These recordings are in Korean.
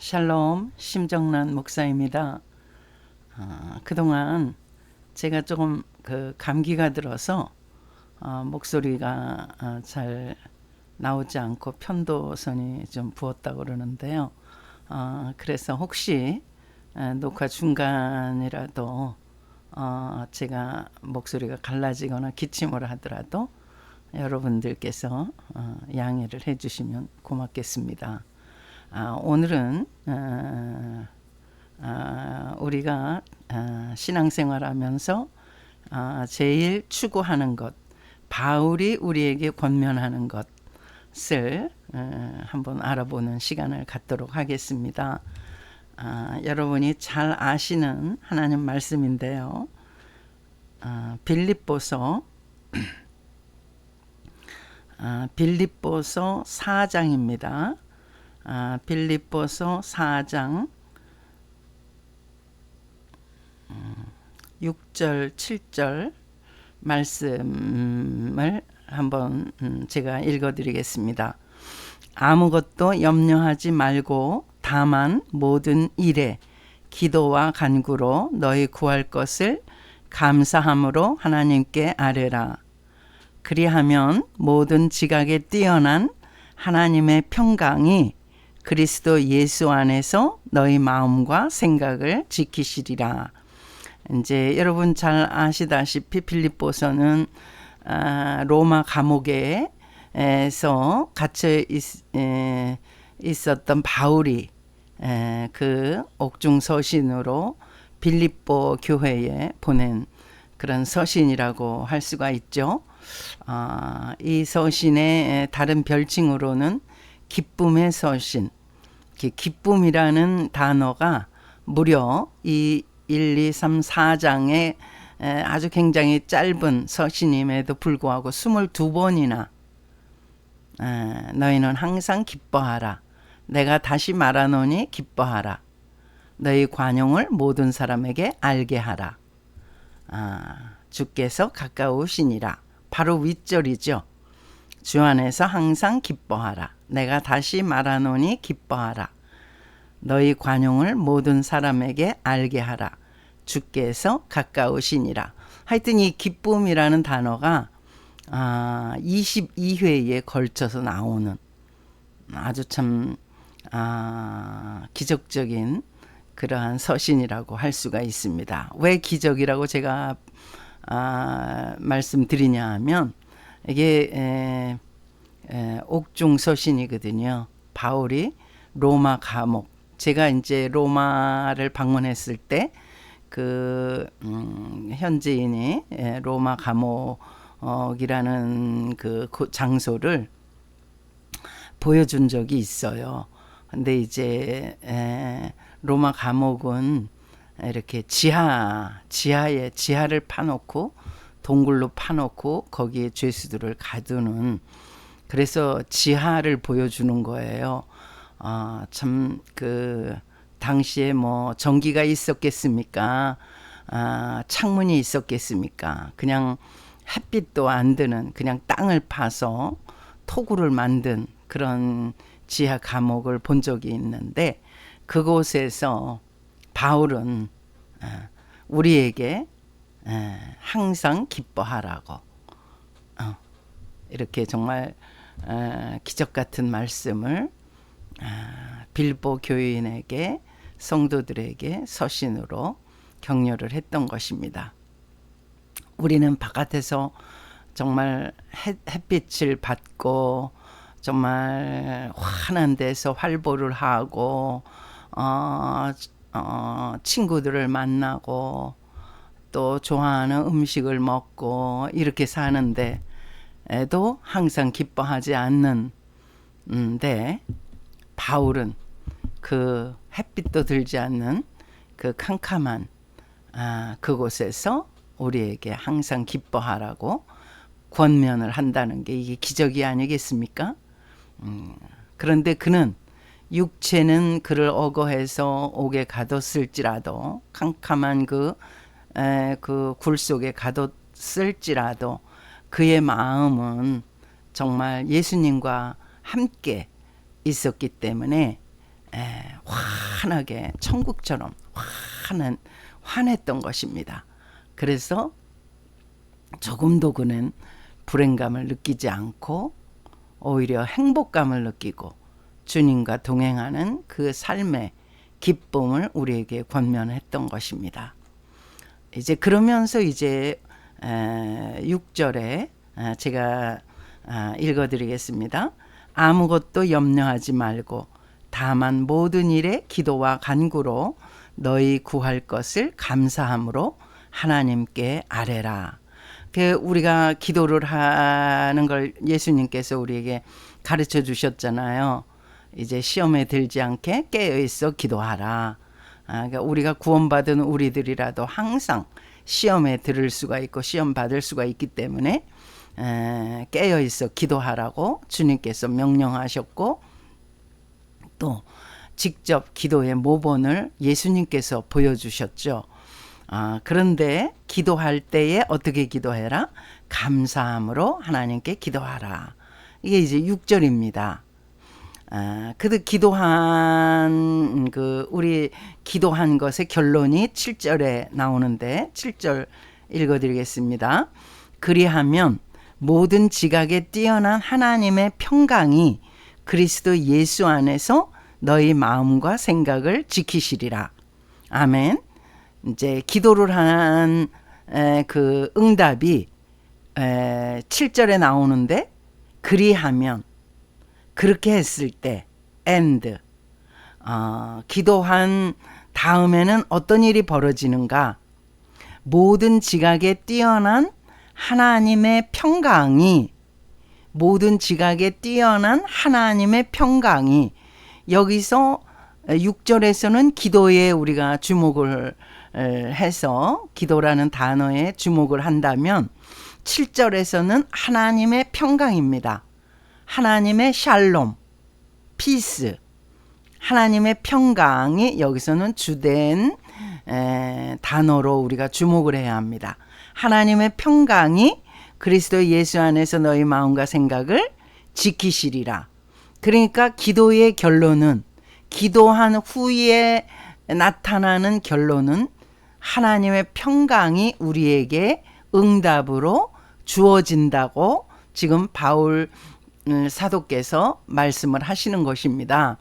샬롬 심정란 목사입니다. 아, 그동안 제가 조금 그 감기가 들어서 어, 목소리가 어, 잘 나오지 않고 편도선이 좀 부었다고 그러는데요. 어, 그래서 혹시 에, 녹화 중간이라도 어, 제가 목소리가 갈라지거나 기침을 하더라도 여러분들께서 어, 양해를 해주시면 고맙겠습니다. 아, 오늘은 어, 아, 우리가 아, 신앙생활하면서 아, 제일 추구하는 것, 바울이 우리에게 권면하는 것을 어, 한번 알아보는 시간을 갖도록 하겠습니다. 아, 여러분이 잘 아시는 하나님 말씀인데요. 아, 빌립보서 아, 빌립보서 4장입니다. 아, 빌립보서 4장 6절 7절 말씀을 한번 음, 제가 읽어드리겠습니다. 아무것도 염려하지 말고 다만 모든 일에 기도와 간구로 너희 구할 것을 감사함으로 하나님께 아뢰라. 그리하면 모든 지각에 뛰어난 하나님의 평강이 그리스도 예수 안에서 너희 마음과 생각을 지키시리라. 이제 여러분 잘 아시다시피 필립보서는 아, 로마 감옥에서 갇혀 있, 에, 있었던 바울이 에, 그 옥중 서신으로 빌립보 교회에 보낸 그런 서신이라고 할 수가 있죠. 아, 이 서신의 다른 별칭으로는 기쁨의 서신, 기쁨이라는 단어가 무려 이 1, 2, 3, 4장의 아주 굉장히 짧은 서신임에도 불구하고 22번이나 너희는 항상 기뻐하라. 내가 다시 말하노니 기뻐하라. 너희 관용을 모든 사람에게 알게 하라. 아, 주께서 가까우시니라. 바로 윗절이죠. 주 안에서 항상 기뻐하라. 내가 다시 말하노니 기뻐하라. 너희 관용을 모든 사람에게 알게 하라. 주께서 가까우시니라. 하여튼 이 기쁨이라는 단어가 아, 22회에 걸쳐서 나오는 아주 참 아, 기적적인 그러한 서신이라고 할 수가 있습니다. 왜 기적이라고 제가 아, 말씀드리냐 하면 이게 에, 에, 옥중 서신이거든요. 바울이 로마 감옥 제가 이제 로마를 방문했을 때 그 음, 현지인이 에, 로마 감옥이라는 그 장소를 보여준 적이 있어요. 근데 이제 에, 로마 감옥은 이렇게 지하 지하에 지하를 파놓고 동굴로 파놓고 거기에 죄수들을 가두는 그래서 지하를 보여주는 거예요. 아, 참, 그, 당시에 뭐 전기가 있었겠습니까? 아, 창문이 있었겠습니까? 그냥 햇빛도 안 드는 그냥 땅을 파서 토구를 만든 그런 지하 감옥을 본 적이 있는데 그곳에서 바울은 아, 우리에게 아, 항상 기뻐하라고 어, 이렇게 정말 아, 기적 같은 말씀을 빌보 교인에게 성도들에게 서신으로 격려를 했던 것입니다. 우리는 바깥에서 정말 햇빛을 받고 정말 환한 데서 활보를 하고 어, 어, 친구들을 만나고 또 좋아하는 음식을 먹고 이렇게 사는데 에도 항상 기뻐하지 않는데 바울은 그 햇빛도 들지 않는 그 캄캄한 아, 그곳에서 우리에게 항상 기뻐하라고 권면을 한다는 게 이게 기적이 아니겠습니까? 음, 그런데 그는 육체는 그를 어거해서 옥에 가뒀을지라도 캄캄한 그, 에, 그 굴 속에 가뒀을지라도 그의 마음은 정말 예수님과 함께 있었기 때문에 에, 환하게 천국처럼 환한 환했던 것입니다. 그래서 조금도 그는 불행감을 느끼지 않고 오히려 행복감을 느끼고 주님과 동행하는 그 삶의 기쁨을 우리에게 권면했던 것입니다. 이제 그러면서 이제 6절에 제가 아, 읽어드리겠습니다. 아무것도 염려하지 말고 다만 모든 일에 기도와 간구로 너희 구할 것을 감사함으로 하나님께 아뢰라. 그 우리가 기도를 하는 걸 예수님께서 우리에게 가르쳐 주셨잖아요. 이제 시험에 들지 않게 깨어 있어 기도하라. 아, 그러니까 우리가 구원받은 우리들이라도 항상 시험에 들을 수가 있고 시험 받을 수가 있기 때문에 에, 깨어 있어 기도하라고 주님께서 명령하셨고 또 직접 기도의 모본을 예수님께서 보여주셨죠. 아, 그런데 기도할 때에 어떻게 기도해라? 감사함으로 하나님께 기도하라. 이게 이제 6절입니다. 아, 그 기도한 그 우리 기도한 것의 결론이 7절에 나오는데 7절 읽어 드리겠습니다. 그리하면 모든 지각에 뛰어난 하나님의 평강이 그리스도 예수 안에서 너희 마음과 생각을 지키시리라. 아멘. 이제 기도를 한 그 응답이 에, 7절에 나오는데 그리하면 그렇게 했을 때 and 어, 기도한 다음에는 어떤 일이 벌어지는가? 모든 지각에 뛰어난 하나님의 평강이 모든 지각에 뛰어난 하나님의 평강이 여기서 6절에서는 기도에 우리가 주목을 해서 기도라는 단어에 주목을 한다면 7절에서는 하나님의 평강입니다. 하나님의 샬롬, 피스, 하나님의 평강이 여기서는 주된 에, 단어로 우리가 주목을 해야 합니다. 하나님의 평강이 그리스도 예수 안에서 너희 마음과 생각을 지키시리라. 그러니까 기도의 결론은 기도한 후에 나타나는 결론은 하나님의 평강이 우리에게 응답으로 주어진다고 지금 바울 음, 사도께서 말씀을 하시는 것입니다.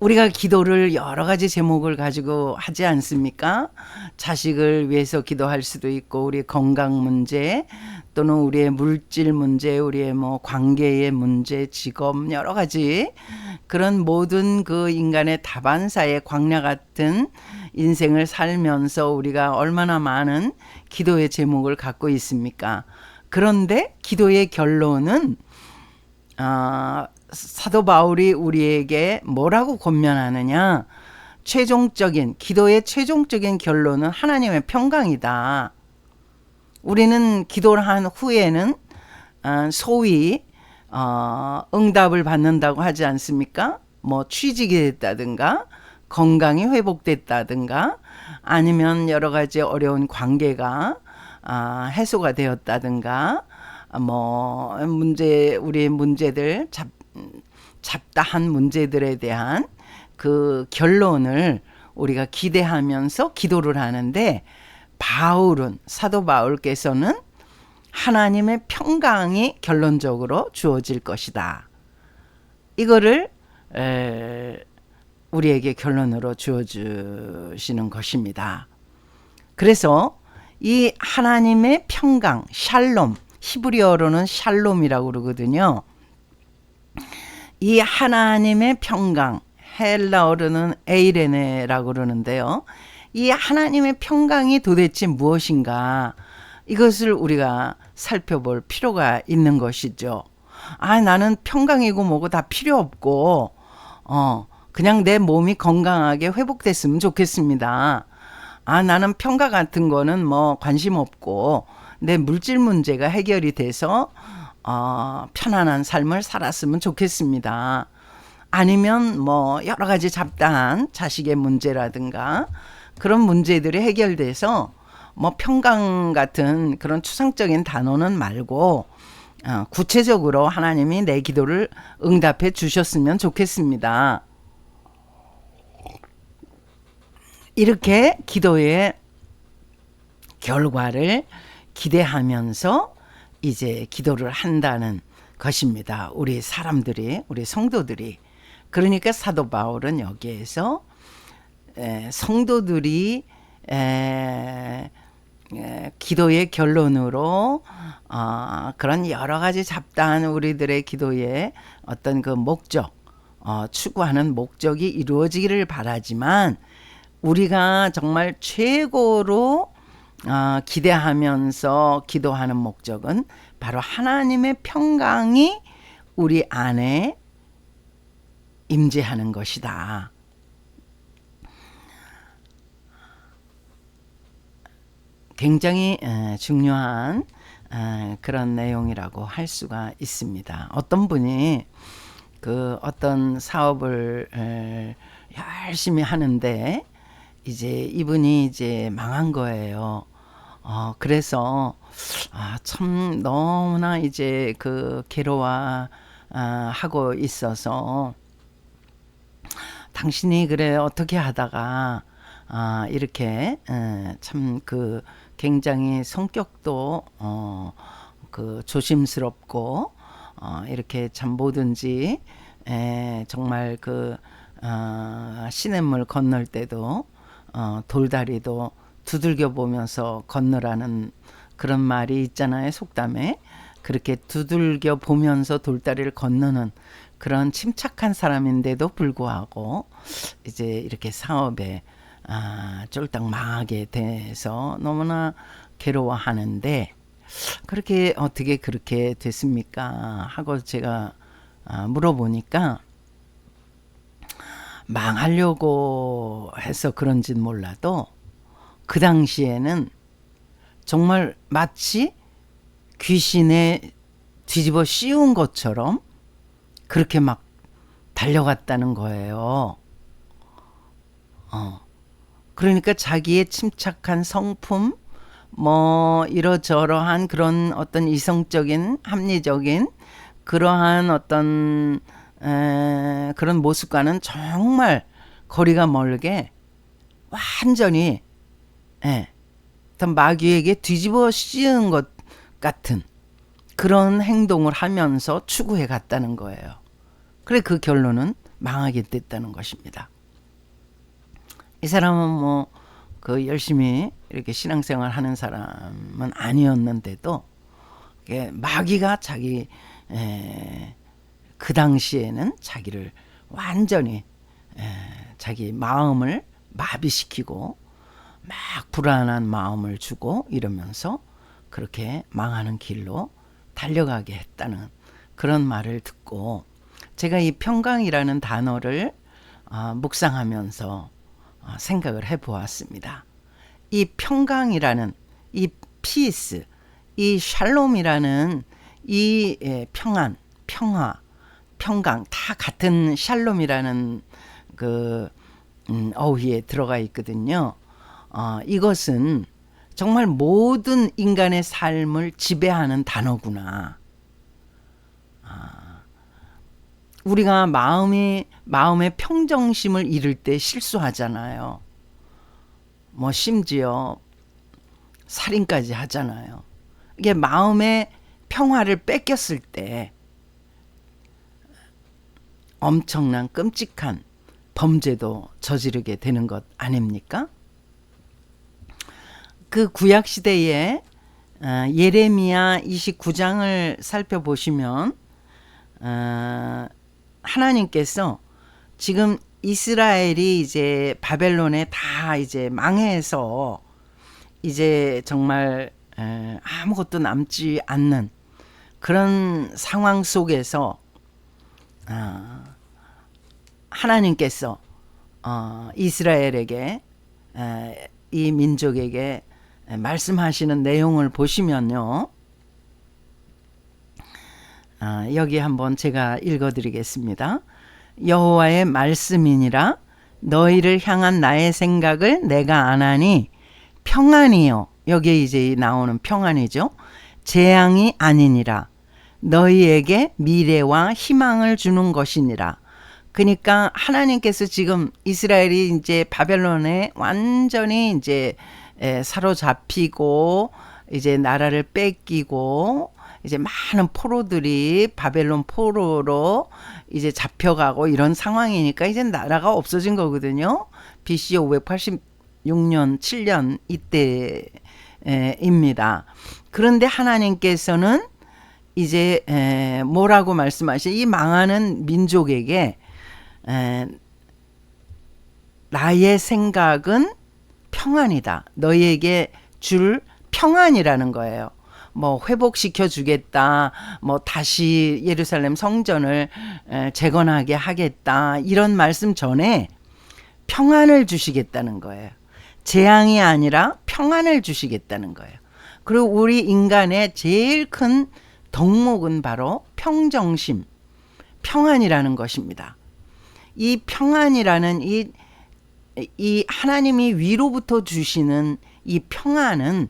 우리가 기도를 여러 가지 제목을 가지고 하지 않습니까? 자식을 위해서 기도할 수도 있고, 우리 건강 문제, 또는 우리의 물질 문제, 우리의 뭐 관계의 문제, 직업, 여러 가지 그런 모든 그 인간의 다반사의 광야 같은 인생을 살면서 우리가 얼마나 많은 기도의 제목을 갖고 있습니까? 그런데 기도의 결론은 아, 사도 바울이 우리에게 뭐라고 권면하느냐? 최종적인 기도의 최종적인 결론은 하나님의 평강이다. 우리는 기도를 한 후에는 아, 소위 어, 응답을 받는다고 하지 않습니까? 뭐 취직이 됐다든가 건강이 회복됐다든가 아니면 여러 가지 어려운 관계가 아, 해소가 되었다든가 뭐 문제 우리의 문제들 잡 잡다한 문제들에 대한 그 결론을 우리가 기대하면서 기도를 하는데 바울은 사도 바울께서는 하나님의 평강이 결론적으로 주어질 것이다. 이거를 에, 우리에게 결론으로 주어주시는 것입니다. 그래서 이 하나님의 평강, 샬롬, 히브리어로는 샬롬이라고 그러거든요. 이 하나님의 평강, 헬라어로는 에이레네라고 그러는데요. 이 하나님의 평강이 도대체 무엇인가? 이것을 우리가 살펴볼 필요가 있는 것이죠. 아, 나는 평강이고 뭐고 다 필요 없고, 어, 그냥 내 몸이 건강하게 회복됐으면 좋겠습니다. 아, 나는 평가 같은 거는 뭐 관심 없고, 내 물질 문제가 해결이 돼서 어, 편안한 삶을 살았으면 좋겠습니다. 아니면 뭐 여러 가지 잡다한 자식의 문제라든가 그런 문제들이 해결돼서 뭐 평강 같은 그런 추상적인 단어는 말고 어, 구체적으로 하나님이 내 기도를 응답해 주셨으면 좋겠습니다. 이렇게 기도의 결과를 기대하면서 이제 기도를 한다는 것입니다. 우리 사람들이, 우리 성도들이. 그러니까 사도 바울은 여기에서 에, 성도들이 에, 에, 기도의 결론으로 어, 그런 여러 가지 잡다한 우리들의 기도의 어떤 그 목적, 어, 추구하는 목적이 이루어지기를 바라지만 우리가 정말 최고로 어, 기대하면서 기도하는 목적은 바로 하나님의 평강이 우리 안에 임재하는 것이다. 굉장히 중요한 그런 내용이라고 할 수가 있습니다. 어떤 분이 그 어떤 사업을 열심히 하는데 이제 이분이 이제 망한 거예요. 어, 그래서 아, 참 너무나 이제 그 괴로워 아, 하고 있어서 당신이 그래 어떻게 하다가 아, 이렇게 참 그 굉장히 성격도 어, 그 조심스럽고 어, 이렇게 참 뭐든지 에, 정말 그 어, 시냇물 건널 때도 어, 돌다리도 두들겨 보면서 건너라는 그런 말이 있잖아요 속담에 그렇게 두들겨 보면서 돌다리를 건너는 그런 침착한 사람인데도 불구하고 이제 이렇게 사업에 아, 쫄딱 망하게 돼서 너무나 괴로워하는데 그렇게 어떻게 그렇게 됐습니까? 하고 제가 아, 물어보니까 망하려고 해서 그런진 몰라도 그 당시에는 정말 마치 귀신에 뒤집어 씌운 것처럼 그렇게 막 달려갔다는 거예요. 어. 그러니까 자기의 침착한 성품, 뭐 이러저러한 그런 어떤 이성적인 합리적인 그러한 어떤 에, 그런 모습과는 정말 거리가 멀게 완전히 예, 어떤 마귀에게 뒤집어 씌운 것 같은 그런 행동을 하면서 추구해 갔다는 거예요. 그래 그 결론은 망하게 됐다는 것입니다. 이 사람은 뭐 그 열심히 이렇게 신앙생활 하는 사람은 아니었는데도 마귀가 자기 에, 그 당시에는 자기를 완전히 에, 자기 마음을 마비시키고 막 불안한 마음을 주고 이러면서 그렇게 망하는 길로 달려가게 했다는 그런 말을 듣고 제가 이 평강이라는 단어를 어, 묵상하면서 어, 생각을 해 보았습니다. 이 평강이라는 이 피스, 이 샬롬이라는 이 예, 평안, 평화, 평강 다 같은 샬롬이라는 그 음, 어휘에 들어가 있거든요. 어, 이것은 정말 모든 인간의 삶을 지배하는 단어구나. 아, 우리가 마음이 마음의 평정심을 잃을 때 실수하잖아요. 뭐 심지어 살인까지 하잖아요. 이게 마음의 평화를 뺏겼을 때 엄청난 끔찍한 범죄도 저지르게 되는 것 아닙니까? 그 구약 시대에 어, 예레미야 29장을 살펴보시면 어, 하나님께서 지금 이스라엘이 이제 바벨론에 다 이제 망해서 이제 정말 아무것도 남지 않는 그런 상황 속에서 어, 하나님께서 이스라엘에게 이 민족에게 말씀하시는 내용을 보시면요. 아, 여기 한번 제가 읽어드리겠습니다. 여호와의 말씀이니라 너희를 향한 나의 생각을 내가 안하니 평안이요. 여기에 이제 나오는 평안이죠. 재앙이 아니니라. 너희에게 미래와 희망을 주는 것이니라. 그러니까 하나님께서 지금 이스라엘이 이제 바벨론에 완전히 이제 에, 사로잡히고 이제 나라를 뺏기고 이제 많은 포로들이 바벨론 포로로 이제 잡혀가고 이런 상황이니까 이제 나라가 없어진 거거든요. BC 586년 7년 이때입니다. 그런데 하나님께서는 이제 에, 뭐라고 말씀하시? 이 망하는 민족에게 에, 나의 생각은 평안이다. 너희에게 줄 평안이라는 거예요. 뭐 회복시켜 주겠다. 뭐 다시 예루살렘 성전을 에, 재건하게 하겠다. 이런 말씀 전에 평안을 주시겠다는 거예요. 재앙이 아니라 평안을 주시겠다는 거예요. 그리고 우리 인간의 제일 큰 덕목은 바로 평정심, 평안이라는 것입니다. 이 평안이라는 이, 이 하나님이 위로부터 주시는 이 평안은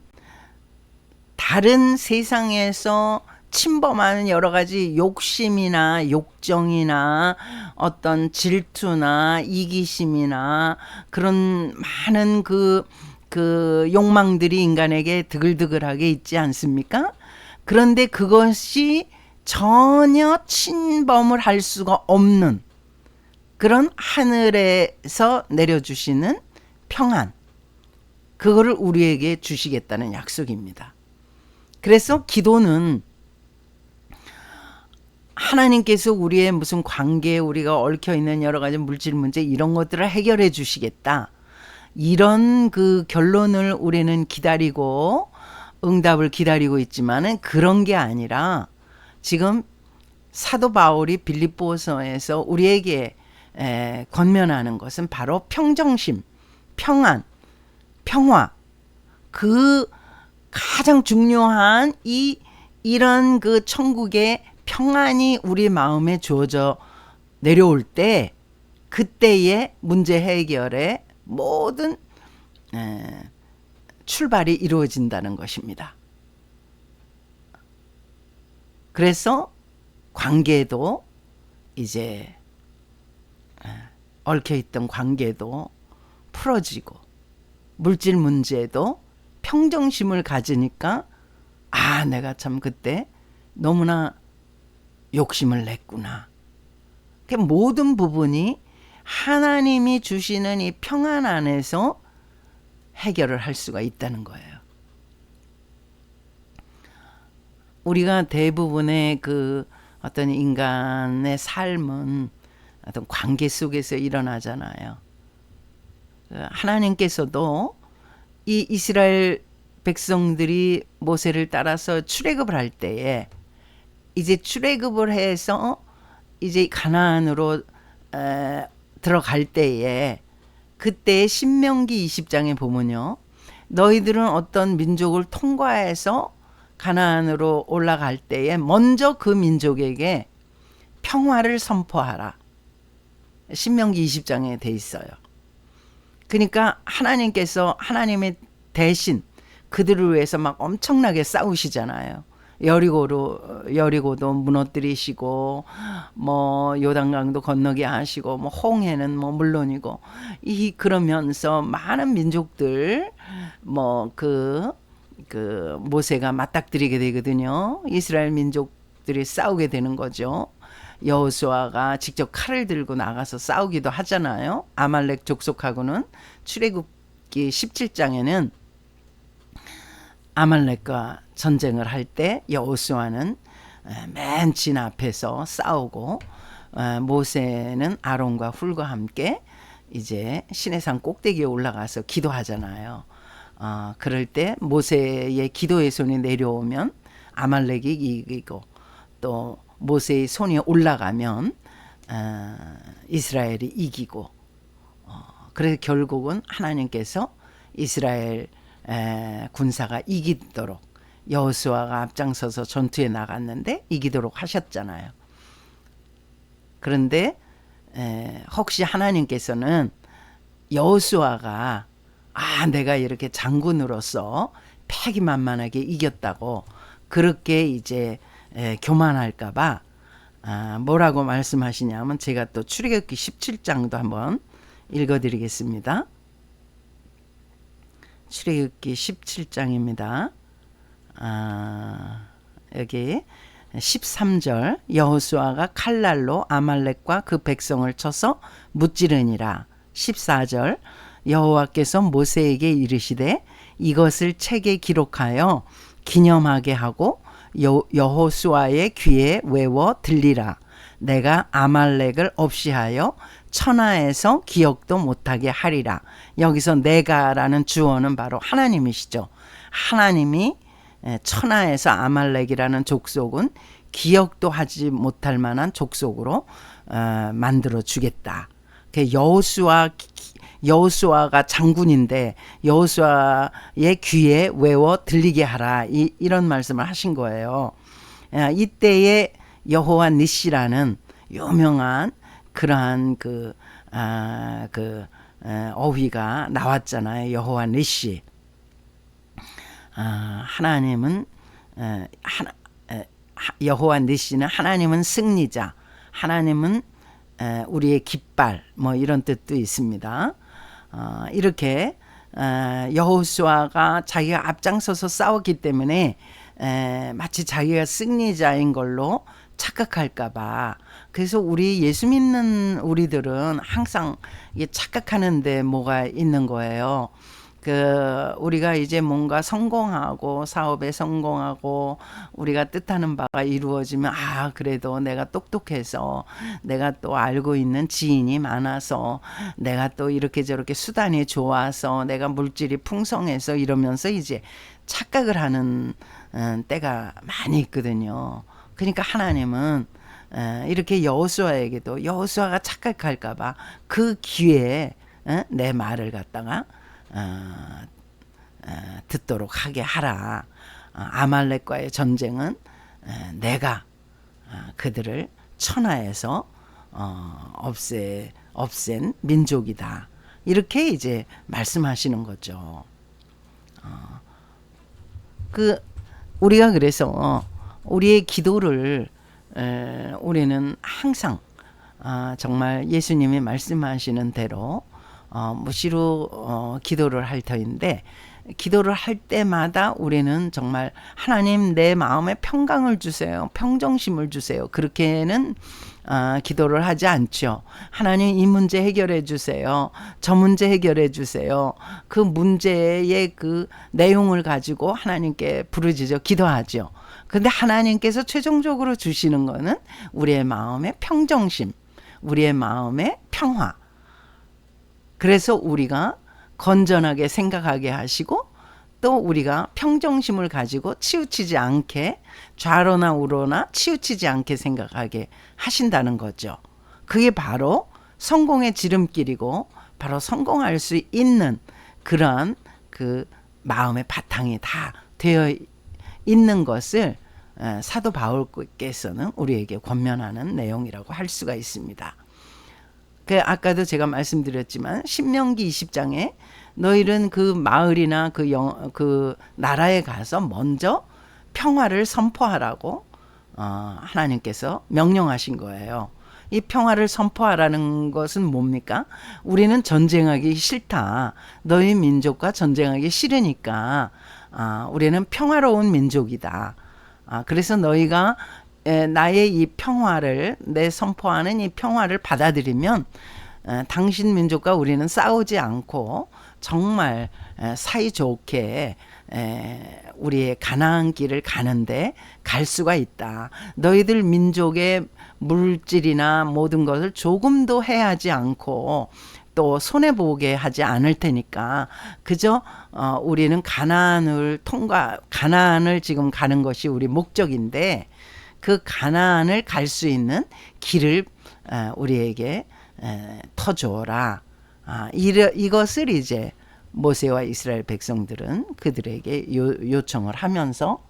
다른 세상에서 침범하는 여러 가지 욕심이나 욕정이나 어떤 질투나 이기심이나 그런 많은 그, 그 욕망들이 인간에게 드글드글하게 있지 않습니까? 그런데 그것이 전혀 침범을 할 수가 없는 그런 하늘에서 내려주시는 평안. 그거를 우리에게 주시겠다는 약속입니다. 그래서 기도는 하나님께서 우리의 무슨 관계에 우리가 얽혀 있는 여러 가지 물질 문제 이런 것들을 해결해 주시겠다. 이런 그 결론을 우리는 기다리고 응답을 기다리고 있지만은 그런 게 아니라 지금 사도 바울이 빌립보서에서 우리에게 에, 권면하는 것은 바로 평정심, 평안, 평화. 그 가장 중요한 이 이런 그 천국의 평안이 우리 마음에 주어져 내려올 때 그때의 문제 해결의 모든 에, 출발이 이루어진다는 것입니다. 그래서 관계도 이제 얽혀 있던 관계도 풀어지고 물질 문제도 평정심을 가지니까 아 내가 참 그때 너무나 욕심을 냈구나. 그 모든 부분이 하나님이 주시는 이 평안 안에서 해결을 할 수가 있다는 거예요. 우리가 대부분의 그 어떤 인간의 삶은 어떤 관계 속에서 일어나잖아요. 그 하나님께서도 이 이스라엘 백성들이 모세를 따라서 출애굽을 할 때에 이제 출애굽을 해서 이제 가나안으로 에, 들어갈 때에 그때 신명기 20장에 보면요. 너희들은 어떤 민족을 통과해서 가나안으로 올라갈 때에 먼저 그 민족에게 평화를 선포하라. 신명기 20장에 돼 있어요. 그러니까 하나님께서 하나님의 대신 그들을 위해서 막 엄청나게 싸우시잖아요. 여리고로 여리고도 무너뜨리시고 뭐 요단강도 건너게 하시고 뭐 홍해는 뭐 물론이고 이 그러면서 많은 민족들 뭐그그 모세가 맞닥뜨리게 되거든요. 이스라엘 민족들이 싸우게 되는 거죠. 여호수아가 직접 칼을 들고 나가서 싸우기도 하잖아요. 아말렉 족속하고는 출애굽기 17장에는 아말렉과 전쟁을 할 때 여호수아는 맨 진 앞에서 싸우고 모세는 아론과 훌과 함께 이제 시내산 꼭대기에 올라가서 기도하잖아요. 어, 그럴 때 모세의 기도의 손이 내려오면 아말렉이 이기고 또 모세의 손이 올라가면 어, 이스라엘이 이기고 어, 그래서 결국은 하나님께서 이스라엘 에, 군사가 이기도록 여호수아가 앞장서서 전투에 나갔는데 이기도록 하셨잖아요. 그런데 에, 혹시 하나님께서는 여호수아가 아 내가 이렇게 장군으로서 패기만만하게 이겼다고 그렇게 이제 에, 교만할까봐 아, 뭐라고 말씀하시냐면 제가 또 출애굽기 17장도 한번 읽어드리겠습니다. 출애굽기 17장입니다. 아, 여기 13절 여호수아가 칼날로 아말렉과 그 백성을 쳐서 무찌르니라. 14절 여호와께서 모세에게 이르시되 이것을 책에 기록하여 기념하게 하고 여, 여호수아의 귀에 외워 들리라. 내가 아말렉을 없이 하여 천하에서 기억도 못하게 하리라. 여기서 내가라는 주어는 바로 하나님이시죠. 하나님이 천하에서 아말렉이라는 족속은 기억도 하지 못할 만한 족속으로 어, 만들어 주겠다. 그 여호수아 여호수아가 장군인데 여호수아의 귀에 외워 들리게 하라 이, 이런 말씀을 하신 거예요. 이때에 여호와 니시라는 유명한 그러한 그, 아, 그 어휘가 나왔잖아요. 여호와 니시. 아, 하나님은 에, 하나, 에, 여호와 니시는 하나님은 승리자, 하나님은 에, 우리의 깃발 뭐 이런 뜻도 있습니다. 어, 이렇게 어, 여호수아가 자기가 앞장서서 싸웠기 때문에 에, 마치 자기가 승리자인 걸로 착각할까봐 그래서 우리 예수 믿는 우리들은 항상 착각하는데 뭐가 있는 거예요. 그 우리가 이제 뭔가 성공하고 사업에 성공하고 우리가 뜻하는 바가 이루어지면 아 그래도 내가 똑똑해서 내가 또 알고 있는 지인이 많아서 내가 또 이렇게 저렇게 수단이 좋아서 내가 물질이 풍성해서 이러면서 이제 착각을 하는 음, 때가 많이 있거든요. 그러니까 하나님은 이렇게 여호수아에게도 여호수아가 착각할까봐 그 기회에 내 말을 갖다가 어, 어, 듣도록 하게 하라. 어, 아말렉과의 전쟁은 내가 그들을 천하에서 없애 없앤 민족이다. 이렇게 이제 말씀하시는 거죠. 그 우리가 그래서 우리의 기도를 우리는 항상 정말 예수님이 말씀하시는 대로 어, 무시로 어, 기도를 할 터인데 기도를 할 때마다 우리는 정말 하나님 내 마음에 평강을 주세요. 평정심을 주세요. 그렇게는 어, 기도를 하지 않죠. 하나님 이 문제 해결해 주세요. 저 문제 해결해 주세요. 그 문제의 그 내용을 가지고 하나님께 부르짖어 기도하죠. 근데 하나님께서 최종적으로 주시는 거는 우리의 마음의 평정심, 우리의 마음의 평화, 그래서 우리가 건전하게 생각하게 하시고 또 우리가 평정심을 가지고 치우치지 않게 좌로나 우로나 치우치지 않게 생각하게 하신다는 거죠. 그게 바로 성공의 지름길이고 바로 성공할 수 있는 그런 그 마음의 바탕이 다 되어 있는 것을 사도 바울께서는 우리에게 권면하는 내용이라고 할 수가 있습니다. 그 아까도 제가 말씀드렸지만 신명기 20장에 너희는 그 마을이나 그, 영, 그 나라에 가서 먼저 평화를 선포하라고 어, 하나님께서 명령하신 거예요. 이 평화를 선포하라는 것은 뭡니까? 우리는 전쟁하기 싫다. 너희 민족과 전쟁하기 싫으니까 아, 우리는 평화로운 민족이다. 아, 그래서 너희가 나의 이 평화를 내 선포하는 이 평화를 받아들이면 당신 민족과 우리는 싸우지 않고 정말 사이좋게 우리의 가나안 길을 가는데 갈 수가 있다. 너희들 민족의 물질이나 모든 것을 조금도 해하지 않고 또 손해 보게 하지 않을 테니까 그저 어, 우리는 가나안을 통과 가나안을 지금 가는 것이 우리 목적인데 그 가나안을 갈 수 있는 길을 우리에게 터주어라. 아, 이것을 이제 모세와 이스라엘 백성들은 그들에게 요, 요청을 하면서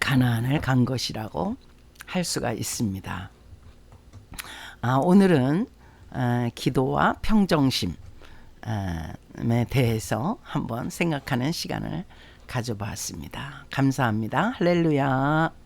가나안을 간 것이라고 할 수가 있습니다. 아, 오늘은 어, 기도와 평정심에 대해서 한번 생각하는 시간을 가져봤습니다. 감사합니다. 할렐루야.